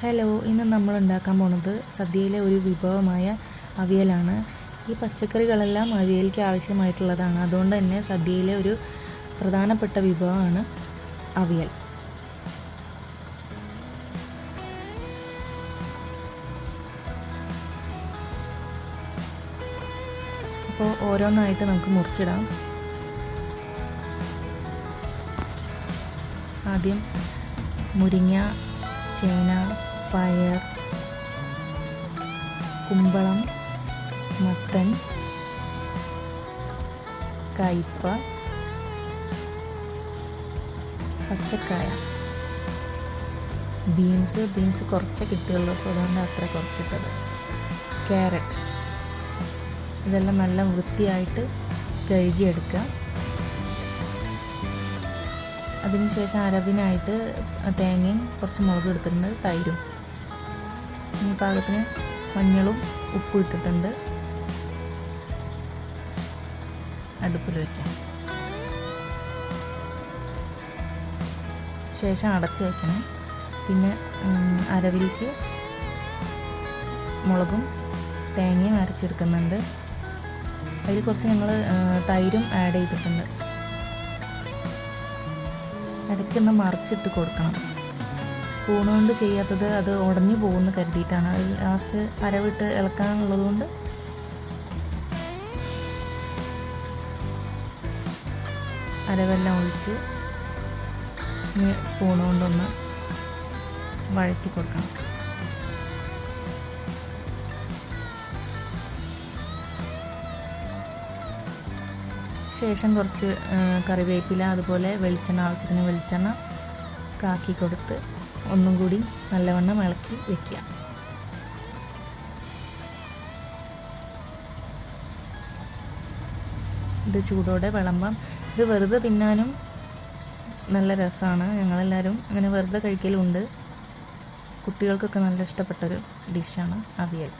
Hello ഇന്ന് നമ്മൾ ഉണ്ടാക്കാൻ പോണത് സദ്യയിലെ ഒരു വിഭവമായ അവിയലാണ്. ഈ പച്ചക്കറികളെല്ലാം അവിയലിക്ക് ആവശ്യമായിട്ടുള്ളതാണ്. അതുകൊണ്ട് തന്നെ സദ്യയിലെ ഒരു പ്രധാനപ്പെട്ട വിഭവമാണ് അവിയൽ. അപ്പോൾ ഓരോന്നായിട്ട് നമുക്ക് മുറിച്ചിടാം. ആദ്യം മുരിങ്ങ ചേന പയർ കുമ്പളം മത്തൻ കയ്പ പച്ചക്കായ. ബീൻസ് ബീൻസ് കുറച്ചേ കിട്ടുകയുള്ളൂ. അപ്പോൾ അതുകൊണ്ട് അത്ര കുറച്ചിട്ടത്. ക്യാരറ്റ്. ഇതെല്ലാം നല്ല വൃത്തിയായിട്ട് കഴുകിയെടുക്കുക. അതിനുശേഷം അരവിനായിട്ട് തേങ്ങയും കുറച്ച് മുളക് എടുത്തിട്ടുണ്ട് തൈരും. ഈ പാകത്തിന് മഞ്ഞളും ഉപ്പും ഇട്ടിട്ടുണ്ട്. അടുപ്പിൽ വയ്ക്കാം ശേഷം അടച്ച് വയ്ക്കണം പിന്നെ അരവിലേക്ക് മുളകും തേങ്ങയും അരച്ചെടുക്കുന്നുണ്ട്. അതിൽ കുറച്ച് ഞങ്ങൾ തൈരും ആഡ് ചെയ്തിട്ടുണ്ട്. ഇടയ്ക്കൊന്ന് മറിച്ചിട്ട് കൊടുക്കണം. സ്പൂൺ കൊണ്ട് ചെയ്യാത്തത് അത് ഉടഞ്ഞു പോകുമെന്ന് കരുതിയിട്ടാണ്. അത് ലാസ്റ്റ് അരവിട്ട് ഇളക്കാനുള്ളതുകൊണ്ട് അരവെല്ലാം ഒഴിച്ച് സ്പൂൺ കൊണ്ടൊന്ന് വഴറ്റി കൊടുക്കണം. ശേഷം കുറച്ച് കറിവേപ്പില അതുപോലെ വെളിച്ചെണ്ണ ആവശ്യത്തിന് വെളിച്ചെണ്ണ കാക്കി കൊടുത്ത് ഒന്നും കൂടി നല്ലവണ്ണം ഇളക്കി വെക്കുക. ഇത് ചൂടോടെ വിളമ്പാം ഇത് വെറുതെ തിന്നാനും നല്ല രസമാണ്. ഞങ്ങളെല്ലാവരും അങ്ങനെ വെറുതെ കഴിക്കലുണ്ട്. കുട്ടികൾക്കൊക്കെ നല്ല ഇഷ്ടപ്പെട്ടൊരു ഡിഷാണ് അവിയൽ.